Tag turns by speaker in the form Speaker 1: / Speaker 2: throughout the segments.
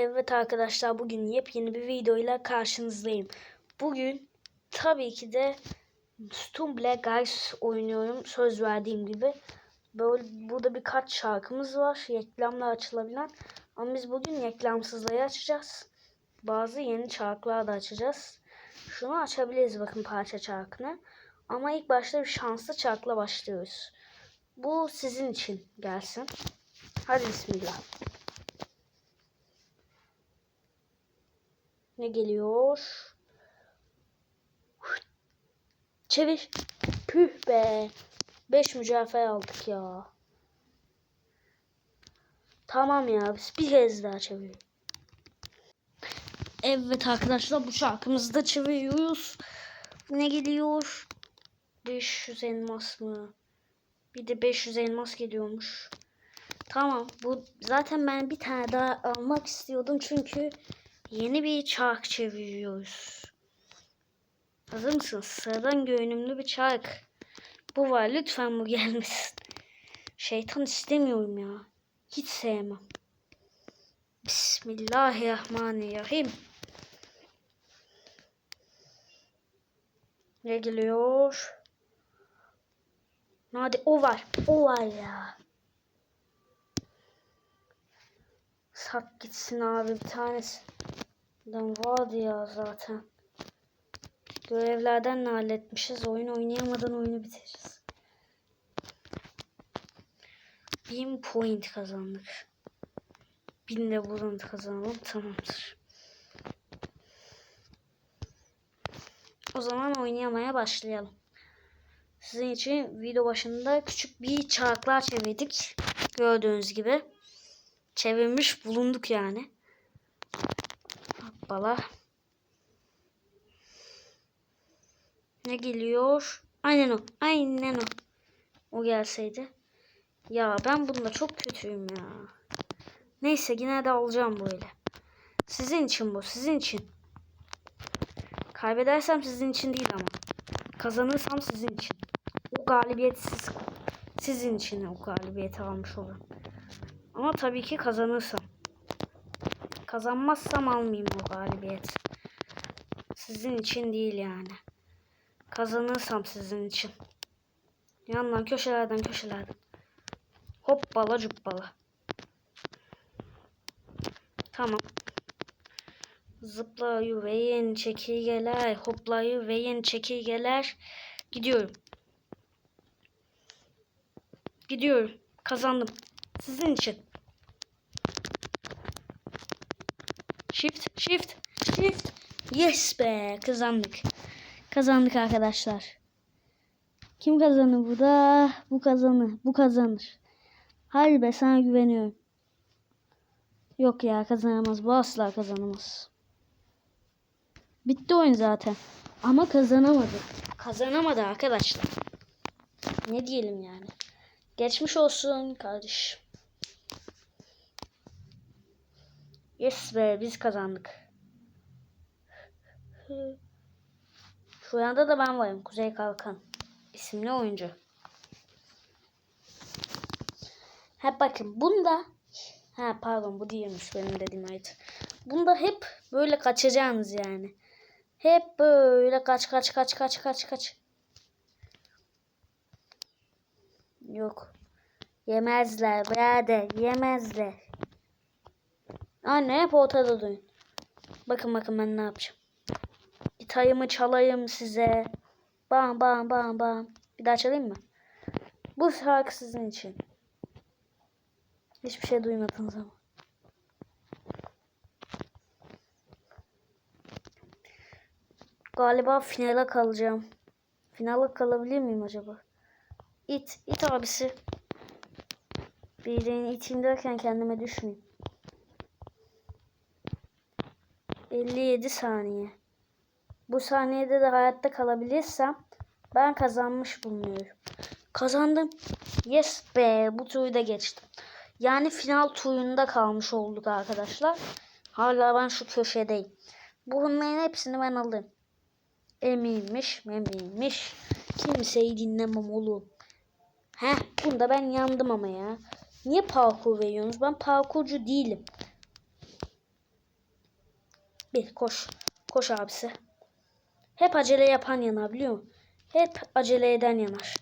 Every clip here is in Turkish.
Speaker 1: Evet arkadaşlar bugün yepyeni bir videoyla karşınızdayım. Bugün tabii ki de Stumble Guys oynuyorum söz verdiğim gibi. Böyle burada birkaç şarkımız var reklamla açılabilen. Ama biz bugün reklamsızları açacağız. Bazı yeni şarkılar da açacağız. Şunu açabiliriz bakın parça şarkını. Ama ilk başta bir şanslı şarkıla başlıyoruz. Bu sizin için gelsin. Hadi bismillah. Ne geliyor? Çevir. Püh be. 5 mücevher aldık ya. Tamam ya biz bir kez daha çevir. Evet arkadaşlar bu şarkımızı da çeviriyoruz. Ne geliyor? 500 elmas mı? Bir de 500 elmas geliyormuş. Tamam bu zaten ben bir tane daha almak istiyordum çünkü Yeni bir çark çeviriyoruz. Hazır mısın? Sıradan görünümlü bir çark. Bu var. Lütfen bu gelmesin. Şeytan istemiyorum ya. Hiç sevmem. Bismillahirrahmanirrahim. Ne geliyor? Hadi o var. O var ya. Sat gitsin abi bir tanesi. Ben vardı ya zaten. Görevlerden ne halletmişiz? Oyun oynayamadan oyunu bitireceğiz. 1000 point kazandık. 1000 de buradan kazanalım. Tamamdır. O zaman oynayamaya başlayalım. Sizin için video başında küçük bir çarklar çevirdik. Gördüğünüz gibi. Çevirmiş bulunduk yani. Hoppala. Ne geliyor? Aynen o. Aynen o. O gelseydi. Ya ben bunda çok kötüyüm ya. Neyse yine de alacağım böyle. Sizin için bu. Sizin için. Kaybedersem sizin için değil ama. Kazanırsam sizin için. O galibiyet siz, sizin için o galibiyeti almış olurum. Ama tabii ki kazanırsam. Kazanmazsam almayayım o galibiyet. Sizin için değil yani. Kazanırsam sizin için. Yandan köşelerden köşelerden. Hoppala cuppala. Tamam. Zıplayı ve yeni çekirgeler. Hoplayı ve yeni çekirgeler. Gidiyorum. Gidiyorum. Kazandım. Sizin için. Shift, shift, shift. Yes be, kazandık. Kazandık arkadaşlar. Kim kazanır burada? Bu kazanır. Bu kazanır. Hayır be sana güveniyorum. Yok ya kazanamaz. Bu asla kazanamaz. Bitti oyun zaten. Ama kazanamadı. Kazanamadı arkadaşlar. Ne diyelim yani. Geçmiş olsun kardeş. Yes be biz kazandık. Şu anda da ben varım. Kuzey Kalkan. isimli oyuncu. Ha bakın bunda ha pardon bu değilmiş benim dediğim ait. Bunda hep böyle kaçacaksınız yani. Hep böyle kaç kaç kaç kaç kaç kaç. Yok. Yemezler birader yemezler. Anne hep ortada duyun. Bakın bakın ben ne yapacağım. Gitarımı çalayım size. Bam bam bam bam. Bir daha çalayım mı? Bu şarkı sizin için. Hiçbir şey duymadınız ama. Galiba finale kalacağım. Finale kalabilir miyim acaba? İt, it abisi. Birinin iteyim derken kendime düşmeyeyim. 57 saniye. Bu saniyede de hayatta kalabilirsem ben kazanmış bulunuyorum. Kazandım. Yes be bu turu da geçtim. Yani final turunda kalmış olduk arkadaşlar. Hala ben şu köşedeyim. Bunların hepsini ben aldım. Eminmiş meminmiş. Kimseyi dinlemem oğlum. Heh bunda ben yandım ama ya. Niye parkur veriyorsunuz? Ben parkurcu değilim. Koş. Koş abisi. Hep acele yapan yanar biliyor musun? Hep acele eden yanar.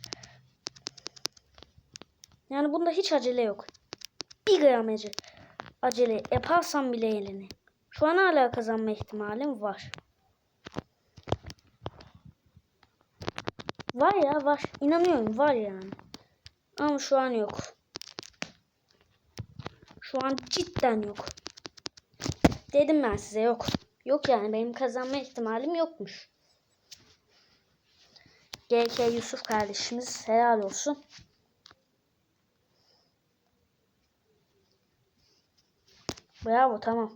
Speaker 1: Yani bunda hiç acele yok. Bir gram acele. Acele yaparsam bile elini. Şu an hala kazanma ihtimalim var. Var ya var. İnanıyorum var yani. Ama şu an yok. Şu an cidden yok. Dedim ben size yok. Yok yani benim kazanma ihtimalim yokmuş. GK Yusuf kardeşimiz helal olsun. Bravo tamam.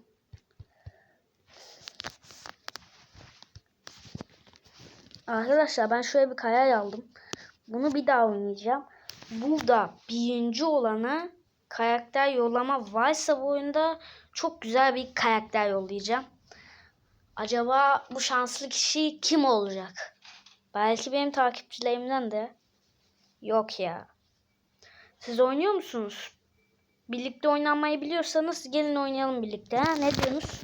Speaker 1: Arkadaşlar ben şöyle bir kaya aldım. Bunu bir daha oynayacağım. Burada birinci olana karakter yollama varsa bu oyunda çok güzel bir karakter yollayacağım. Acaba bu şanslı kişi kim olacak? Belki benim takipçilerimden de. Yok ya. Siz oynuyor musunuz? Birlikte oynanmayı biliyorsanız gelin oynayalım birlikte. Ha? Ne diyorsunuz?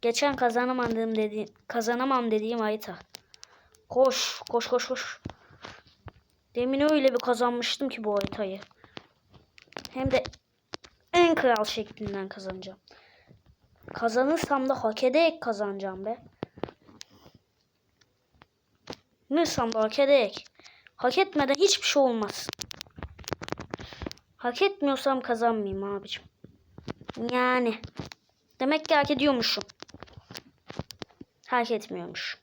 Speaker 1: Geçen kazanamadığım dedi kazanamam dediğim harita. Koş, koş, koş, koş. Demin öyle bir kazanmıştım ki bu haritayı. Hem de en kral şeklinden kazanacağım. Kazanırsam da hak ederek kazanacağım be. Kazanırsam da hak ederek. Hak etmeden hiçbir şey olmaz. Hak etmiyorsam kazanmayayım abicim. Yani. Demek ki hak ediyormuşum. Hak etmiyormuş.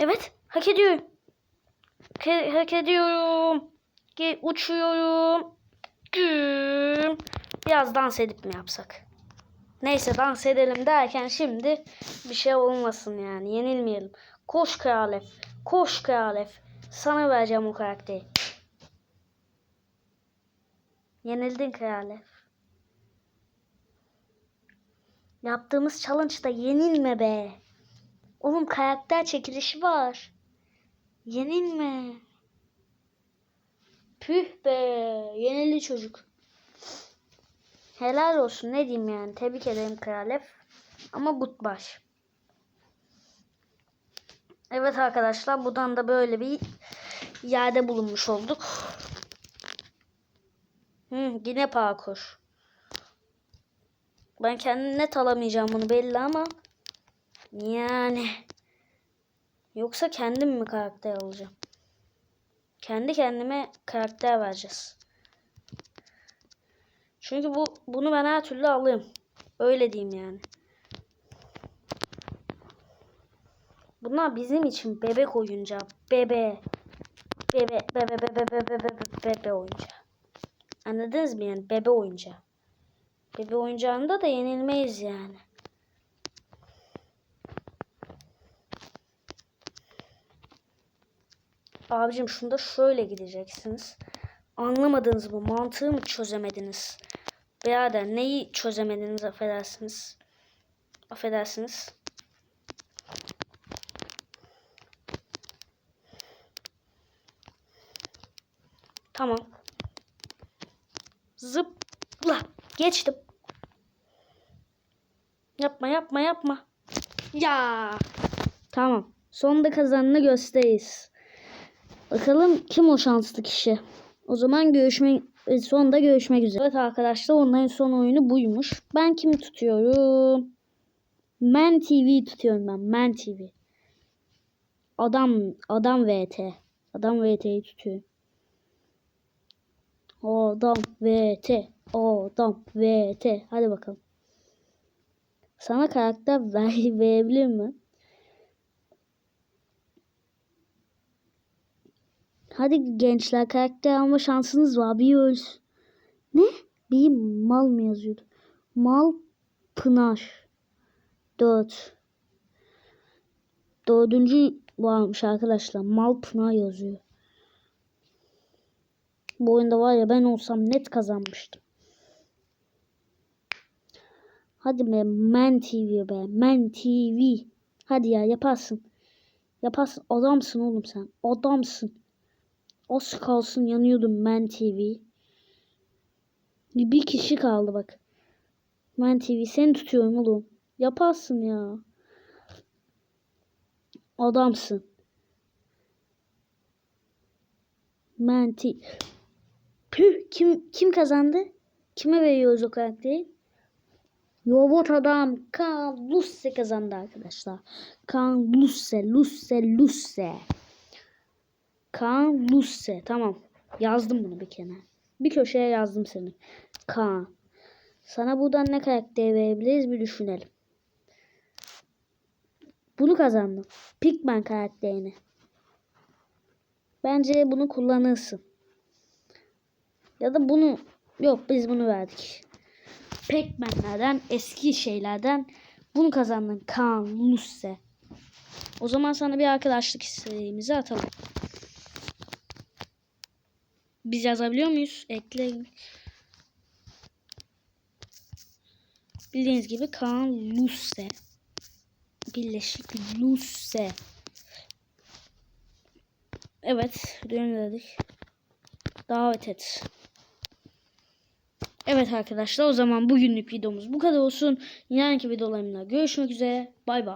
Speaker 1: Evet, hak ediyorum. Hak ediyorum. Uçuyorum. Güm. Biraz dans edip mi yapsak? Neyse dans edelim derken şimdi bir şey olmasın yani. Yenilmeyelim. Koş Kralef. Koş Kralef. Sana vereceğim o karakteri. Yenildin Kralef. Yaptığımız challenge'da yenilme be. Oğlum karakter çekilişi var. Yenilme. Püh be. Yenildi çocuk. Helal olsun ne diyeyim yani. Tebrik ederim Kralef. Ama gutbaş. Evet arkadaşlar buradan da böyle bir yerde bulunmuş olduk. Hı, yine parkur. Ben kendim net alamayacağım bunu belli ama yani yoksa kendim mi karakter alacağım? Kendi kendime karakter vereceğiz. Çünkü bu bunu ben her türlü alayım. Öyle diyeyim yani. Bunlar bizim için bebek oyuncağı. Bebe. Bebe bebe bebe bebe bebe bebe oyuncağı. Anladınız mı yani bebe oyuncağı. Bebe oyuncağında da yenilmeyiz yani. Abicim şunda şöyle gideceksiniz. Anlamadınız mı? Mantığı mı çözemediniz? Birader neyi çözemediniz affedersiniz. Affedersiniz. Tamam. Zıpla. Geçtim. Yapma yapma yapma. Ya. Tamam. Sonunda kazanını gösteririz. Bakalım kim o şanslı kişi. O zaman görüşme sonunda görüşmek üzere. Evet arkadaşlar onların son oyunu buymuş. Ben kimi tutuyorum? Man TV tutuyorum ben. Man TV. Adam adam VT. Adam VT'yi tutuyorum. Adam VT. Adam VT. Hadi bakalım. Sana karakter ver, verebilir mi? Hadi gençler karakter alma şansınız var. Bir öz. Ne? Bir mal mı yazıyordu? Mal Pınar. Dört. Dördüncü varmış arkadaşlar. Mal Pınar yazıyor. Bu oyunda var ya ben olsam net kazanmıştım. Hadi be Man TV be. Man TV. Hadi ya yaparsın. Yaparsın. Adamsın oğlum sen. Adamsın. Az kalsın yanıyordum Man TV. Bir kişi kaldı bak. Ben TV seni tutuyorum oğlum. Yaparsın ya. Adamsın. Menti. Püh kim kim kazandı? Kime veriyoruz o karakteri? Robot adam Kaan Lusse kazandı arkadaşlar. Kaan Lusse, Lusse, Lusse. Kaan Lusse. Tamam. Yazdım bunu bir kenara. Bir köşeye yazdım seni. Kaan. Sana buradan ne karakter verebiliriz bir düşünelim. Bunu kazandım. Pikman karakterini. Bence bunu kullanırsın. Ya da bunu yok biz bunu verdik. Pac-Man'lerden eski şeylerden bunu kazandın Kaan Lusse. O zaman sana bir arkadaşlık isteğimizi atalım. Biz yazabiliyor muyuz? Ekle. Bildiğiniz gibi Kaan Lusse. Birleşik Lusse. Evet, dedik. Davet et. Evet arkadaşlar o zaman bugünlük videomuz bu kadar olsun. Yarınki videolarımda görüşmek üzere. Bay bay.